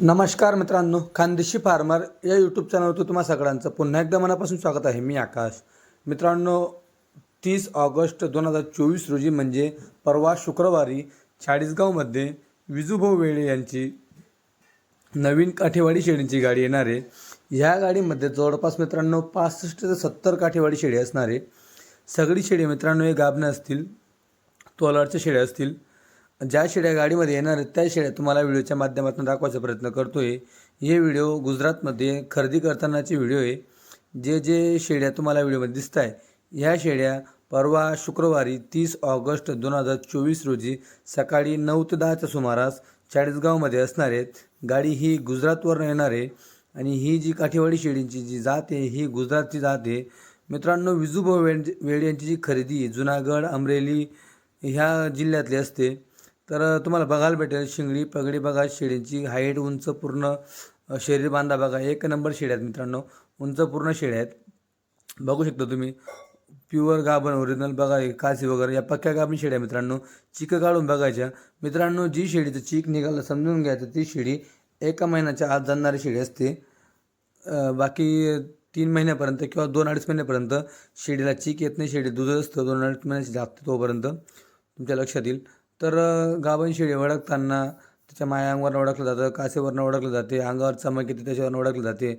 नमस्कार मित्रांनो खानदेशी फार्मर या यूट्यूब चॅनलवर तुम्हा सगळ्यांचं पुन्हा एकदा मनापासून स्वागत आहे. मी आकाश. मित्रांनो तीस ऑगस्ट दोन हजार चोवीस रोजी म्हणजे परवा शुक्रवारी चाळीसगावमध्ये विजूभाऊ वेळे यांची नवीन काठेवाडी शेळींची गाडी येणार आहे. ह्या गाडीमध्ये जवळपास मित्रांनो पासष्ट ते सत्तर काठेवाडी शेळी असणार आहे. सगळी शेळी मित्रांनो हे गाभणं असतील तोलारच्या शेळ्या असतील ज्या शेळ्या गाडीमध्ये येणार आहेत त्या शेळ्या तुम्हाला व्हिडिओच्या माध्यमातून दाखवायचा प्रयत्न करतो आहे हे व्हिडिओ गुजरातमध्ये खरेदी करतानाचे व्हिडिओ आहे. जे जे शेळ्या तुम्हाला व्हिडिओमध्ये दिसत आहे ह्या शेळ्या परवा शुक्रवारी तीस ऑगस्ट दोन हजार चोवीस रोजी सकाळी नऊ ते दहाच्या सुमारास चाळीसगावमध्ये असणार आहेत. गाडी ही गुजरातवरून येणार आहे आणि ही जी काठेवाडी शेळींची जी जात आहे ही गुजरातची जात आहे. मित्रांनो विजूभाऊ वेड वेड यांची जी खरेदी जुनागड अमरेली ह्या जिल्ह्यातली असते. तर तुम्हाला बघायला भेटेल शिंगडी पगडी बघा शेळीची हाईट उंच पूर्ण शरीर बांधा बघा. एक नंबर शेळ्या आहेत मित्रांनो. उंच पूर्ण शेळ्या आहेत. बघू शकता तुम्ही. प्युअर गाभण ओरिजिनल बघा कासी वगैरे. या पक्क्या गाभण शेळ्या मित्रांनो. चिकं काढून बघायच्या. मित्रांनो जी शेळीचं चीक निघालं समजून घ्यायचं ती शेळी एका महिन्याच्या आत जाणारी शेळी असते. बाकी तीन महिन्यापर्यंत किंवा दोन अडीच महिन्यापर्यंत शेळीला चीक येत नाही. शेळी दूध असतं दोन अडीच महिन्याची लागते तोपर्यंत. तुमच्या लक्षात येईल. तर अ, गाभण शेळी ओळखताना त्याच्या मायांवरनं ओळखलं जातं कासेवरनं ओळखलं जाते अंगावर चमक येते त्याच्यावरनं ओळखलं जाते.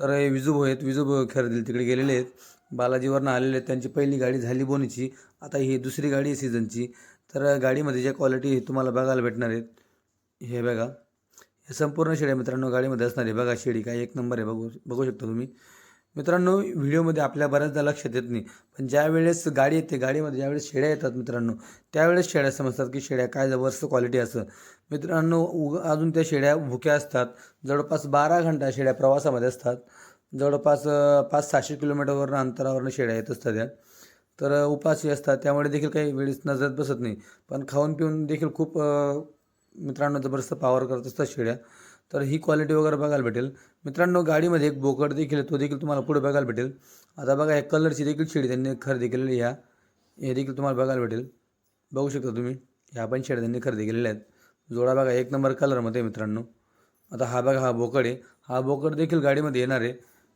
तर हे विजूभाऊ आहेत विजूभाऊ खरेदी तिकडे गेलेले आहेत. बालाजीवरनं आलेले आहेत. त्यांची पहिली गाडी झाली बोनीची. आता ही दुसरी गाडी आहे सीझनची. तर गाडीमध्ये ज्या क्वालिटी तुम्हाला बघायला भेटणार आहेत हे बघा. हे संपूर्ण शेळ्या मित्रांनो गाडीमध्ये असणार आहे. बघा शेळी काय एक नंबर आहे. बघू बघू शकता तुम्ही. मित्रांनो व्हिडिओमध्ये आपल्या बऱ्याचदा लक्षात येत नाही. पण ज्या वेळेस गाडी येते गाडीमध्ये ज्यावेळेस शेळ्या येतात मित्रांनो त्यावेळेस शेळ्या समजतात की शेड्या काय जबरदस्त क्वालिटी असं. मित्रांनो उग अजून त्या शेळ्या भुक्या असतात. जवळपास बारा घंटा शेड्या प्रवासामध्ये असतात. जवळपास पाच सहाशे किलोमीटरवरनं अंतरावरनं शेळ्या येत असतात त्या तर उपाशी असतात. त्यामुळे देखील काही वेळेस नजरेत बसत नाही. पण खाऊन पिऊन देखील खूप मित्रांनो जबरदस्त पावर करत असतात शेळ्या. तर ही क्वालिटी वगैरे बघायला भेटेल. मित्रांनो गाडीमध्ये एक बोकड देखील तो देखील तुम्हाला पुढे बघायला भेटेल. आता बघा या कलरची देखील शेड त्यांनी खरेदी केलेली ह्या हे देखील तुम्हाला बघायला भेटेल. बघू शकता तुम्ही ह्या पण शेड त्यांनी खरेदी केलेल्या आहेत. जोडा बघा एक नंबर कलरमध्ये मित्रांनो. आता हा बघा हा बोकड आहे. हा बोकड देखील गाडीमध्ये येणार आहे.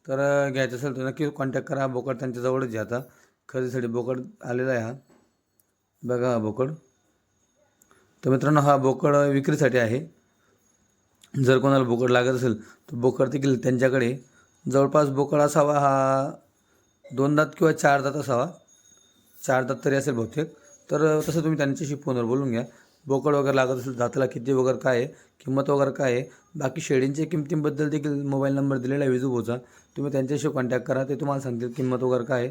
तर घ्यायचं असेल तर नक्की कॉन्टॅक्ट करा. हा बोकड त्यांच्याजवळच घ्या आता. खरेदीसाठी बोकड आलेला आहे हा. बघा हा बोकड. तर मित्रांनो हा बोकड विक्रीसाठी आहे. जर कोणाला बोकड लागत असेल तर बोकड देखील त्यांच्याकडे जवळपास बोकड असावा हा दोन दात किंवा चार दात असावा. चार दात तरी असेल बहुतेक. तर तसं तुम्ही त्यांच्याशी फोनवर बोलून घ्या. बोकड वगैरे लागत असेल दाताला किती वगैरे काय आहे किंमत वगैरे काय आहे बाकी शेळींच्या किमतींबद्दल देखील मोबाईल नंबर दिलेला आहे विजूभोचा तुम्ही त्यांच्याशी कॉन्टॅक्ट करा ते तुम्हाला सांगतील किंमत वगैरे काय आहे.